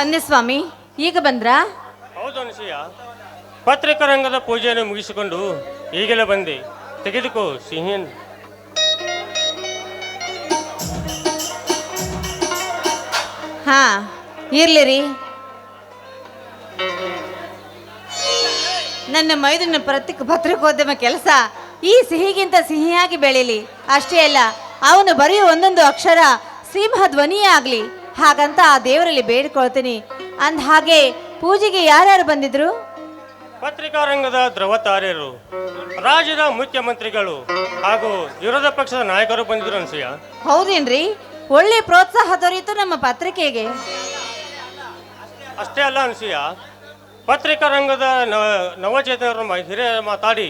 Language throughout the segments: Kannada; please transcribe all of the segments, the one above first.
ಬಂದೆ ಸ್ವಾಮಿ ಈಗ ಬಂದ್ರಾ? ಹೌದು ಅನಸೂಯ. ಪತ್ರಿಕಾ ರಂಗದ ಪೂಜೆಯನ್ನು ಮುಗಿಸಿಕೊಂಡು ಈಗಲೇ ಬಂದೆ. ತೆಗೆದುಕೋ ಸಿಹಿನ್ ಹಾ ಇರ್ಲಿ ರೀ. ನನ್ನ ಮೈದನ ಪ್ರತಿಕ ಪತ್ರಿಕೋದ್ಯಮ ಕೆಲಸ ಈ ಸಿಹಿಗಿಂತ ಸಿಹಿಯಾಗಿ ಬೆಳೀಲಿ. ಅಷ್ಟೇ ಅಲ್ಲ ಅವನು ಬರೆಯುವ ಒಂದೊಂದು ಅಕ್ಷರ ಸಿಂಹ ಧ್ವನಿಯೇ ಆಗಲಿ. ಹಾಗಂತ ಆ ದೇವರಲ್ಲಿ ಬೇಡ್ಕೊಳ್ತೀನಿ. ಅಂದ ಹಾಗೆ ಪೂಜೆಗೆ ಯಾರ್ಯಾರು ಬಂದಿದ್ರು? ಪತ್ರಿಕಾ ರಂಗದ ಧ್ರುವತಾರ್ಯರು ರಾಜ್ಯದ ಮುಖ್ಯಮಂತ್ರಿಗಳು ಹಾಗೂ ವಿರೋಧ ಪಕ್ಷದ ನಾಯಕರು ಬಂದಿದ್ರು ಅನ್ಸಯ್ಯ ಹೌದೇನ್ರಿ? ಒಳ್ಳೆ ಪ್ರೋತ್ಸಾಹ ದೊರೆಯಿತು ನಮ್ಮ ಪತ್ರಿಕೆಗೆ. ಅಷ್ಟೇ ಅಲ್ಲ ಅನ್ಸಿಯಾ ಪತ್ರಿಕಾ ರಂಗದ ನವಚೇತನರು ಮ- ಹಿರಿಯರು ಮಾತಾಡಿ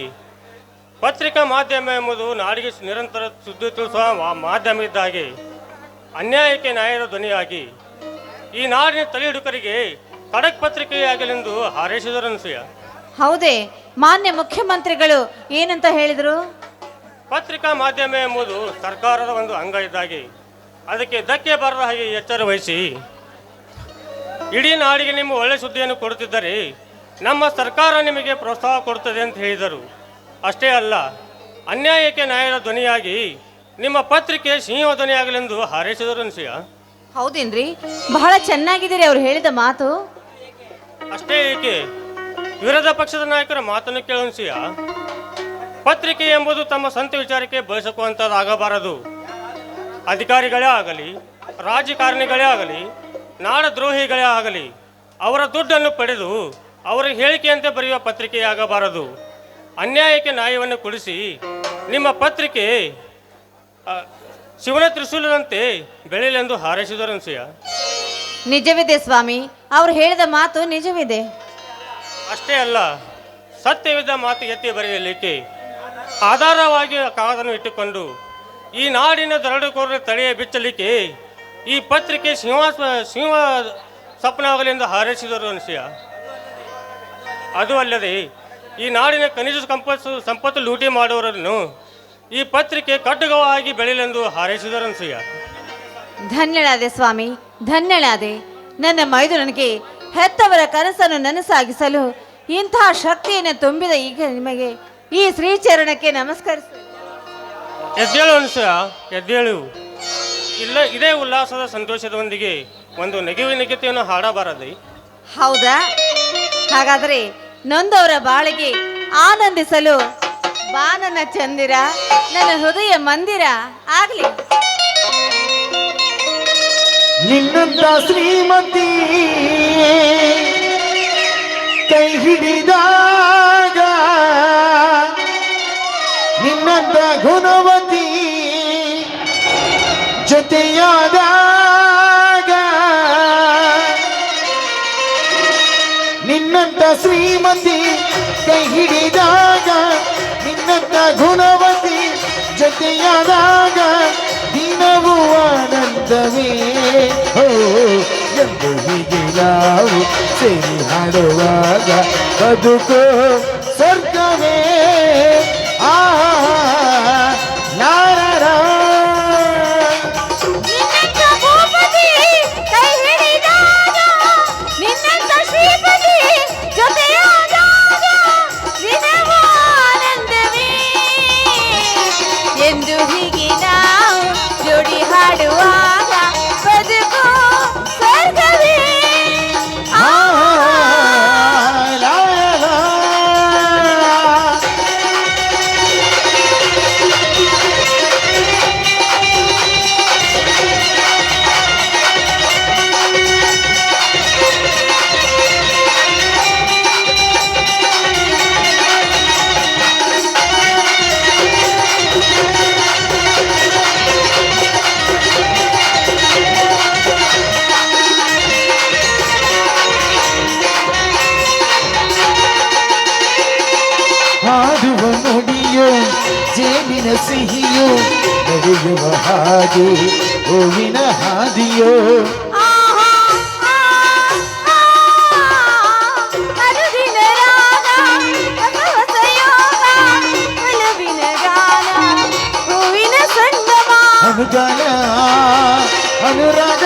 ಪತ್ರಿಕಾ ಮಾಧ್ಯಮ ಎಂಬುದು ನಾಡಿಗೆ ನಿರಂತರ ಸುದ್ದಿ ತಿಳಿಸುವ ಮಾ- ಮಾಧ್ಯಮ ಇದ್ದ ಹಾಗೆ ಅನ್ಯಾಯಕ್ಕೆ ನ್ಯಾಯದ ಧ್ವನಿಯಾಗಿ ಈ ನಾಡಿನ ತಲೆಹುಡುಕರಿಗೆ ಖಡಕ್ ಪತ್ರಿಕೆಯಾಗಲೆಂದು ಹಾರೈಸಿದರು ಅನಸೂಯ ಹೌದೇ ಮಾನ್ಯ ಮುಖ್ಯಮಂತ್ರಿಗಳು ಏನಂತ ಹೇಳಿದರು? ಪತ್ರಿಕಾ ಮಾಧ್ಯಮ ಎಂಬುದು ಸರ್ಕಾರದ ಒಂದು ಅಂಗ ಇದ್ದಾಗಿ ಅದಕ್ಕೆ ಧಕ್ಕೆ ಬರದ ಹಾಗೆ ಎಚ್ಚರ ವಹಿಸಿ ಇಡೀ ನಾಡಿಗೆ ನಿಮ್ಮ ಒಳ್ಳೆ ಸುದ್ದಿಯನ್ನು ಕೊಡುತ್ತಿದ್ದರೆ ನಮ್ಮ ಸರ್ಕಾರ ನಿಮಗೆ ಪ್ರೋತ್ಸಾಹ ಕೊಡುತ್ತದೆ ಅಂತ ಹೇಳಿದರು. ಅಷ್ಟೇ ಅಲ್ಲ ಅನ್ಯಾಯಕ್ಕೆ ನ್ಯಾಯದ ಧ್ವನಿಯಾಗಿ ನಿಮ್ಮ ಪತ್ರಿಕೆ ಸಿಂಹೋದನೆ ಆಗಲೆಂದು ಹಾರೈಸಿದರು ಅನ್ಸಿಯ? ಹೌದೇನ್ರಿ? ಬಹಳ ಚೆನ್ನಾಗಿದ್ದೀರಿ ಅವ್ರು ಹೇಳಿದ ಮಾತು. ಅಷ್ಟೇ ಏಕೆ? ವಿರೋಧ ಪಕ್ಷದ ನಾಯಕರ ಮಾತನ್ನು ಕೇಳನ್ಸಿಯ ಪತ್ರಿಕೆ ಎಂಬುದು ತಮ್ಮ ಸ್ವಂತ ವಿಚಾರಕ್ಕೆ ಬಯಸಕುವಂತದಾಗಬಾರದು ಅಧಿಕಾರಿಗಳೇ ಆಗಲಿ ರಾಜಕಾರಣಿಗಳೇ ಆಗಲಿ ನಾಡದ್ರೋಹಿಗಳೇ ಆಗಲಿ ಅವರ ದುಡ್ಡನ್ನು ಪಡೆದು ಅವರ ಹೇಳಿಕೆಯಂತೆ ಬರೆಯುವ ಪತ್ರಿಕೆಯಾಗಬಾರದು. ಅನ್ಯಾಯಕ್ಕೆ ನ್ಯಾಯವನ್ನು ಕೊಡಿಸಿ ನಿಮ್ಮ ಪತ್ರಿಕೆ ಶಿವನ ತ್ರಿಶೂಲದಂತೆ ಬೆಳೆಯಲೆಂದು ಹಾರೈಸಿದರು ಅನ್ಸೂಯ. ನಿಜವಿದೆ ಸ್ವಾಮಿ ಅವ್ರು ಹೇಳಿದ ಮಾತು ನಿಜವಿದೆ. ಅಷ್ಟೇ ಅಲ್ಲ ಸತ್ಯವಿದ್ದ ಮಾತು ಎತ್ತಿ ಬರೆಯಲಿಕ್ಕೆ ಆಧಾರವಾಗಿ ಕಾಗದನ್ನು ಇಟ್ಟುಕೊಂಡು ಈ ನಾಡಿನ ದರಡುಕೋರರ ತಡೆಯ ಬಿಚ್ಚಲಿಕ್ಕೆ ಈ ಪತ್ರಿಕೆ ಸಿಂಹ ಸಿಂಹ ಸ್ವಪ್ನವಾಗಲೆಂದು ಹಾರೈಸಿದರು ಅನಿಸಿಯ. ಅದು ಅಲ್ಲದೆ ಈ ನಾಡಿನ ಖನಿಜ ಸಂಪತ್ತು ಸಂಪತ್ತು ಲೂಟಿ ಮಾಡುವವರನ್ನು ಈ ಪತ್ರಿಕೆ ಕಟ್ಟುಗವಾಗಿ ಬೆಳೆಯಲೆಂದು ಹಾರೈಸಿದರು ಅನಿಸಿಯ ಧನ್ಯಳಾದೆ ಸ್ವಾಮಿ ಧನ್ಯಳಾದೆ. ನನ್ನ ಮೈದುನನಿಗೆ ಹೆತ್ತವರ ಕನಸನ್ನು ನನಸಾಗಿಸಲು ಇಂತಹ ಶಕ್ತಿಯನ್ನು ತುಂಬಿದ ಈಗ ನಿಮಗೆ ಈ ಶ್ರೀಚರಣಕ್ಕೆ ನಮಸ್ಕರಿಸ ಎದ್ದೇಳು ಅನ್ಸಯ ಎದ್ದೇಳು. ಇಲ್ಲ ಇದೇ ಉಲ್ಲಾಸದ ಸಂತೋಷದೊಂದಿಗೆ ಒಂದು ನೆಗೆವಿ ನೆಗೆತೆಯನ್ನು ಹಾಡಬಾರದೆ. ಹೌದಾ? ಹಾಗಾದರೆ ನೊಂದವರ ಬಾಳಿಗೆ ಆನಂದಿಸಲು ಬಾ ನನ್ನ ಚಂದಿರ ನನ್ನ ಹೃದಯ ಮಂದಿರ ಆಗ್ಲಿ. ನಿನ್ನಂತ ಶ್ರೀಮತಿ ಕೈ ಹಿಡಿದಾಗ ನಿನ್ನಂತ ಗುಣವತಿ ಜೊತೆಯಾದಾಗ ಜೊತೆಯಾದಾಗ ದಿನವೂ ಆನಂದವೇ. ಹೋ ಎಂದು ಹೀಗೆ ನಾವು ಸೇರಿ ಹಾಡುವಾಗ ಬದುಕು ಹಾಡುವ ನುಡಿಯೋ ಜೇನಿನ ಸಿಹಿಯೋ ನಡೆಯುವ ಹಾಗೆ ಹೂವಿನ ಹಾದಿಯೋ ಆಹಾ, ಆ, ಆ, ಮರುದಿನ ರಾಗ, ಹೊಸ ಹೊಸ ಯೋಗ, ಒಲವಿನ ಗಾನ, ಹೂವಿನ ಸಂಗಮ ಅನುಗಾನ ಅನುರಾಗ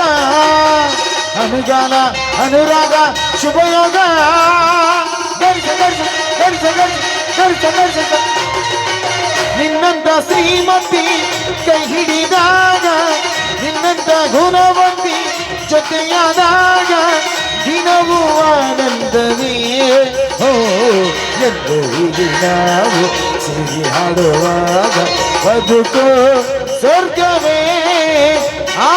ಅನುಗಾನ ಅನುರಾಗ ಶುಭಯೋಗ ಗರ್ಜ ಗರ್ಜ ಗರ್ಜ ಗರ್ಜ ಗರ್ಜ ಗರ್ಜ. ನಿನ್ನಂತ ಶ್ರೀಮಂತಿ ಕೈ ಹಿಡಿದಾಗ, ನಿನ್ನಂತ ಗುಣವಂತಿ ಜೊತೆಯಾದಾಗ ದಿನವೂ ಆನಂದವೇ. ಓ ಎಂದು ಇಲ್ಲಿ ನಾವು ಸಿರಿ ಹಾಡುವಾಗ ಬದುಕು ಸ್ವರ್ಗವೇ. ಆ.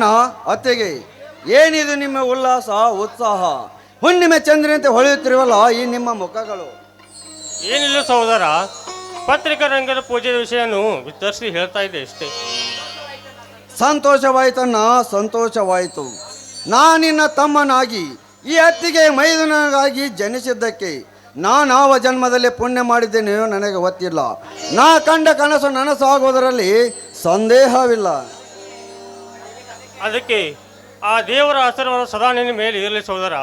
ಅಣ್ಣ ಅತ್ತೆಗೆ. ಏನಿದು ನಿಮ್ಮ ಉಲ್ಲಾಸ ಉತ್ಸಾಹ? ಹುಣ್ಣಿಮೆ ಚಂದ್ರನಂತೆ ಹೊಳೆಯುತ್ತಿರುವಲ್ಲ ಈ ನಿಮ್ಮ ಮುಖಗಳು. ಏನಿಲ್ಲ ಸಹೋದರ? ಪತ್ರಿಕಾ ರಂಗದ ಪೂಜೆ ವಿಷಯನು ವಿತರಿಸಿ ಹೇಳ್ತಾ ಇದೆ ಅಷ್ಟೇ. ಸಂತೋಷವಾಯ್ತಣ್ಣ ಸಂತೋಷವಾಯಿತು. ನಾನಿನ್ನ ತಮ್ಮನಾಗಿ ಈ ಅತ್ತಿಗೆ ಮೈದನಾಗಿ ಜನಿಸಿದ್ದಕ್ಕೆ. ನಾನಾವ ಜನ್ಮದಲ್ಲಿ ಪುಣ್ಯ ಮಾಡಿದ್ದೇನೆಯೋ ನನಗೆ ಗೊತ್ತಿಲ್ಲ. ನಾ ಕಂಡ ಕನಸು ನನಸಾಗುವುದರಲ್ಲಿ ಸಂದೇಹವಿಲ್ಲ. ಅದಕ್ಕೆ ಆ ದೇವರ ಆಶೀರ್ವಾದ ಸದಾ ನಿನ್ನ ಮೇಲೆ ಇರಲಿ ಸೋದರ.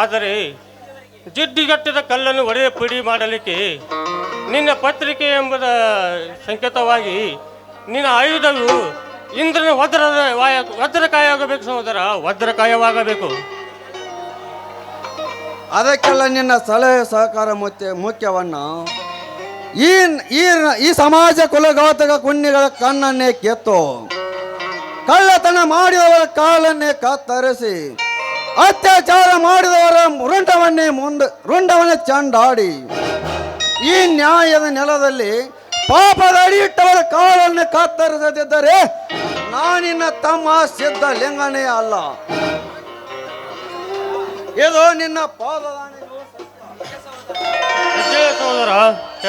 ಆದರೆ ಜಿಡ್ಡುಗಟ್ಟಿದ ಕಲ್ಲನ್ನು ಒಡೆಯ ಪುಡಿ ಮಾಡಲಿಕ್ಕೆ ನಿನ್ನ ಪತ್ರಿಕೆ ಎಂಬುದ ಸಂಕೇತವಾಗಿ ನಿನ್ನ ಆಯುಧವು ಇಂದ್ರನ ವಜ್ರದ ವಾಯ ವಜ್ರಕಾಯವಾಗಬೇಕು ಸಹೋದರ ವಜ್ರಕಾಯವಾಗಬೇಕು. ಅದಕ್ಕೆಲ್ಲ ನಿನ್ನ ಸಲಹೆ ಸಹಕಾರ ಮುಖ್ಯ, ಮುಖ್ಯವನ್ನು ಈ ಈ ಸಮಾಜ ಕುಲಘಾತಕ ಕುಣ್ಯಗಳ ಕಣ್ಣನ್ನೇ ಕೆತ್ತು. ಕಳ್ಳತನ ಮಾಡಿದವರ ಕಾಲನ್ನೇ ಕತ್ತರಿಸಿ, ಅತ್ಯಾಚಾರ ಮಾಡಿದವರ ರುಂಡವನ್ನೇ ಮುಂದೆ, ರುಂಡವನ್ನೇ ಚಂಡಾಡಿ, ಈ ನ್ಯಾಯದ ನೆಲದಲ್ಲಿ ಪಾಪದ ಅಡಿಯಿಟ್ಟವರ ಕಾಲನ್ನು ಕತ್ತರಿಸದಿದ್ದರೆ ನಾನಿನ್ನ ತಮ್ಮ ಸಿದ್ಧ ಲಿಂಗನೇ ಅಲ್ಲ. ಇದು ನಿನ್ನ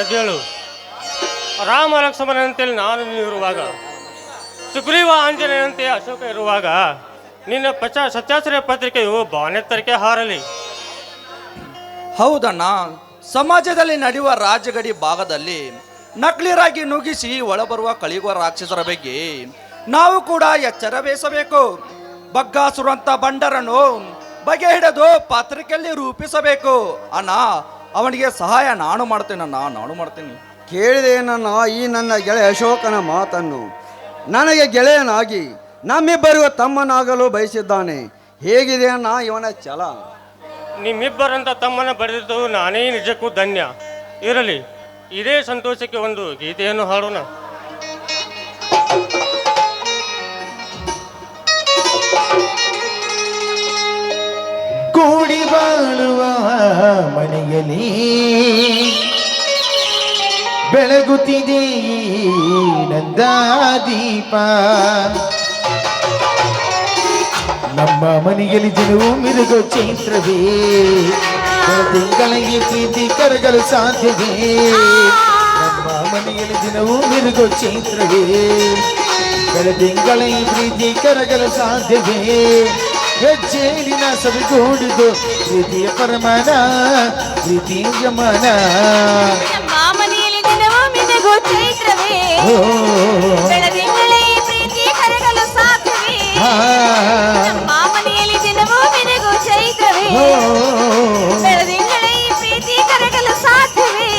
ಎದ್ದೇಳು ಸಹೋದರ ರಾಮ ಅಂತೇಳಿ ನಾನು ನೀನು ಇರುವಾಗ ಸುಗ್ರೀವ ಆಂಜನೇಯಂತೆ ಅಶೋಕ ಇರುವಾಗ ನಿನ್ನ ಪಚ ಸತ್ಯಾಶ್ರಯ ಪತ್ರಿಕೆಯು ಬಾನೆತ್ತರಿಕೆ ಹಾರಲಿ. ಹೌದಣ್ಣ ಸಮಾಜದಲ್ಲಿ ನಡೆಯುವ ರಾಜಗಡಿ ಭಾಗದಲ್ಲಿ ನಕಲಿರಾಗಿ ನುಗ್ಗಿಸಿ ಒಳಬರುವ ಕಳಿಗುವ ರಾಕ್ಷಸರ ಬಗ್ಗೆ ನಾವು ಕೂಡ ಎಚ್ಚರ ವಹಿಸಬೇಕು. ಬಗ್ಗಾಸುರಂತ ಬಂಡರನ್ನು ಬಗೆ ಹಿಡಿದು ಪತ್ರಿಕೆಯಲ್ಲಿ ರೂಪಿಸಬೇಕು. ಅಣ್ಣ ಅವನಿಗೆ ಸಹಾಯ ನಾನು ಮಾಡ್ತೇನಣ್ಣ ನಾನು ಮಾಡ್ತೀನಿ. ಕೇಳಿದೆ ನನ್ನ ಈ ನನ್ನ ಗೆಳೆಯ ಅಶೋಕನ ಮಾತನ್ನು. ನನಗೆ ಗೆಳೆಯನಾಗಿ ನಮ್ಮಿಬ್ಬರಿಗೂ ತಮ್ಮನಾಗಲು ಬಯಸಿದ್ದಾನೆ. ಹೇಗಿದೆ ಅನ್ನ ಇವನ ಛಲ? ನಿಮ್ಮಿಬ್ಬರಂತ ತಮ್ಮನ ಬರೆದಿದ್ದು ನಾನೇ ನಿಜಕ್ಕೂ ಧನ್ಯ. ಇರಲಿ ಇದೇ ಸಂತೋಷಕ್ಕೆ ಒಂದು ಗೀತೆಯನ್ನು ಹಾಡೋಣ. ಕೂಡಿ ಬಾಳುವ ಮನೆಯಲ್ಲಿ ಬೆಳಗುತ್ತಿದೆ ನಂದಾದೀಪ ನಮ್ಮ ಮನೆಯಲ್ಲಿ ಜನವು ಮಿರುಗೋ ಚೈತ್ರವೇ. ತಿಂಗಳಿಗೆ ಪ್ರೀತಿ ಕರಗಲು ಸಾಧ್ಯವೇ. ನಮ್ಮ ಮನೆಯಲ್ಲಿ ದಿನವೂ ಮಿರುಗೋ ಚೈತ್ರವೇ. ಬೆಳದಿಂಗಳ ಈ ಪ್ರೀತಿ ಕರಗಲು ಸಾಧ್ಯವೇ. ಹೆಜ್ಜೇಲಿನ ಸವಿಗೂಡಿದು ಪ್ರೀತಿಯ ಪರಮಾನ, ಪ್ರೀತಿಯ ಯಮನ. ನಮ್ಮ ಮನೆಯಲ್ಲಿ ದಿನವೂ ಮಿನುಗು ಚೈತ್ರವೇ ಓ, ಬೆಳದಿಂಗಳೇ ಈ ಪ್ರೀತಿ ಕರಗಲು ಸಾಧ್ಯವೇ ಆ, ನಮ್ಮ ಮನೆಯಲ್ಲಿ ದಿನವೂ ಮಿನುಗು ಚೈತ್ರವೇ ಓ, ಬೆಳದಿಂಗಳೇ ಈ ಪ್ರೀತಿ ಕರಗಲು ಸಾಧ್ಯವೇ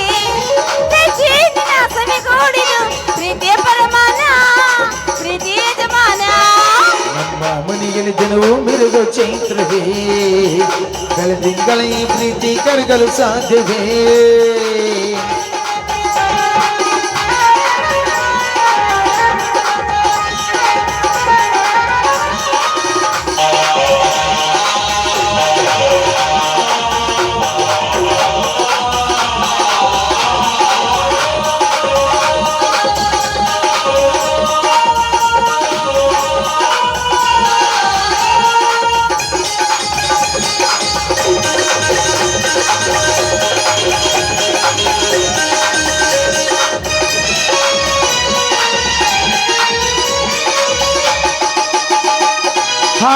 ಹೆಜ್ಜೆಯಿಂದ ಸವಿಗೂಡಿದು ಪ್ರೀತಿಯ ಪರಮಾನ ಪ್ರೀತಿಯ ಯಜಮಾನ ನಮ್ಮ ಮನೆಯಲ್ಲಿ ದಿನವೂ ಮಿರುಗೋ ಚೈತ್ರವೇ ಬೆಳದಿಂಗಳ ಈ ಪ್ರೀತಿ ಕರಗಲು ಸಾಧ್ಯವೇ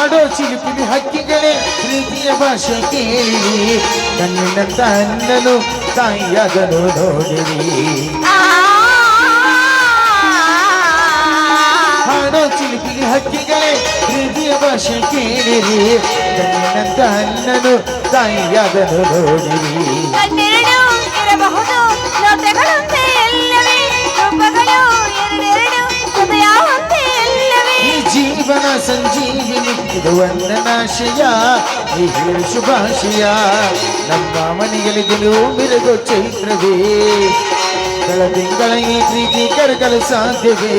ಹಾಡೋ ಚಿಲುಪಿನ ಹಕ್ಕಿಗಳೇ ಪ್ರೀತಿಯ ಭಾಷೆ ಕೇಳಿ ಕಣ್ಣಿನ ತನ್ನನು ತಾಯಿಯಾಗಲು ನೋಡಿರಿ. ಹಾಡೋ ಚಿಲುಪಿನ ಹಕ್ಕಿಗಳೇ ಪ್ರೀತಿಯ ಭಾಷೆ ಕೇಳಿರಿ. ಕಣ್ಣಿನ ತನ್ನನು ತಾಯಿಯಾಗಲು ನೋಡಿರಿ. जीवन संजीवनी वंदनाशिया शुभाशिया नमन मिलो चैत्रवे कल तिंग प्रीति कड़क साध्यवे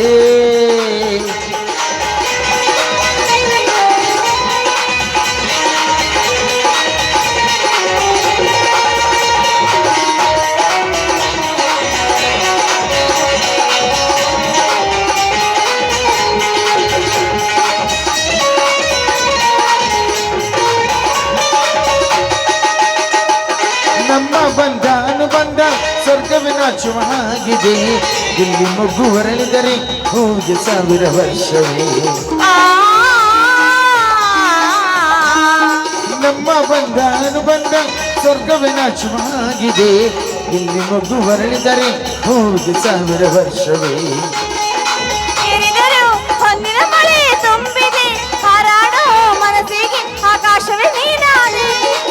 ವಾಚವಾಗಿದೆ ಇಲ್ಲಿ ಮೊಗ್ಗು ಹೊರಳಿದರೆ ಹೋಗಿ ಸಾವಿರ ವರ್ಷವೇ. ನಮ್ಮ ಬಂದ ಅನುಬಂಧ ಸ್ವರ್ಗವೇ ನಾಚವಾಗಿದೆ ಇಲ್ಲಿ ಮೊಗ್ಗು ಹೊರಳಿದರೆ ಹೋಗಿ ಸಾವಿರ ವರ್ಷವೇ.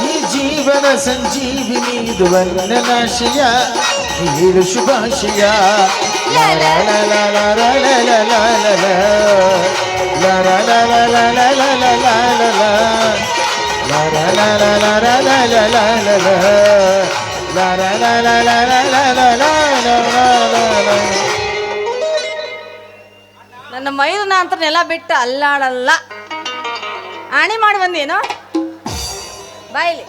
ಈ ಜೀವನ ಸಂಜೀವಿನಿ ಇದು ವರ್ಣನಾಶಯ ನೀನು ಶುಭಾಶಯ ನನ್ನ ಮೈದನ ಅಂತ ನೆಲ ಬಿಟ್ಟು ಅಲ್ಲಾಡಲ್ಲ ಆಣಿ ಮಾಡಿ ಬಂದೇನೋ ಬಾಯ್ಲಿ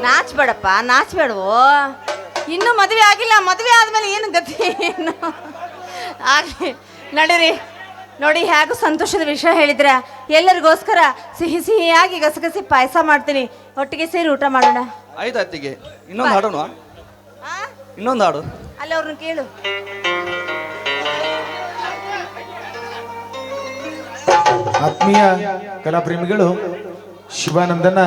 ನಾಚ್ಬೇಡಪ್ಪ ನಾಚ್ಬೇಡವೋ? ಇನ್ನೂ ಮದುವೆ ಆಗಿಲ್ಲ ಮದುವೆ ಆದ್ಮೇಲೆ ಏನು ಗತಿ? ಏನು? ಆಗಲಿ ನಡೀರಿ. ನೋಡಿ ಹೇಗೂ ಸಂತೋಷದ ವಿಷಯ ಹೇಳಿದ್ರ ಎಲ್ಲರಿಗೋಸ್ಕರ ಸಿಹಿ ಸಿಹಿಯಾಗಿ ಗಸಗಸಿ ಪಾಯಸ ಮಾಡ್ತೀನಿ. ಒಟ್ಟಿಗೆ ಸೇರಿ ಊಟ ಮಾಡೋಣ. ಆಯ್ತು ಅತ್ತಿಗೆ. ಇನ್ನೊಂದು ಹಾಡೋಣ? ಆ? ಇನ್ನೊಂದು ಹಾಡು. ಅಲ್ಲಿ ಅವ್ರನ್ನ ಕೇಳು. ಆತ್ಮೀಯ ಕಲಾಪ್ರೇಮಿಗಳು ಶಿವಾನಂದನ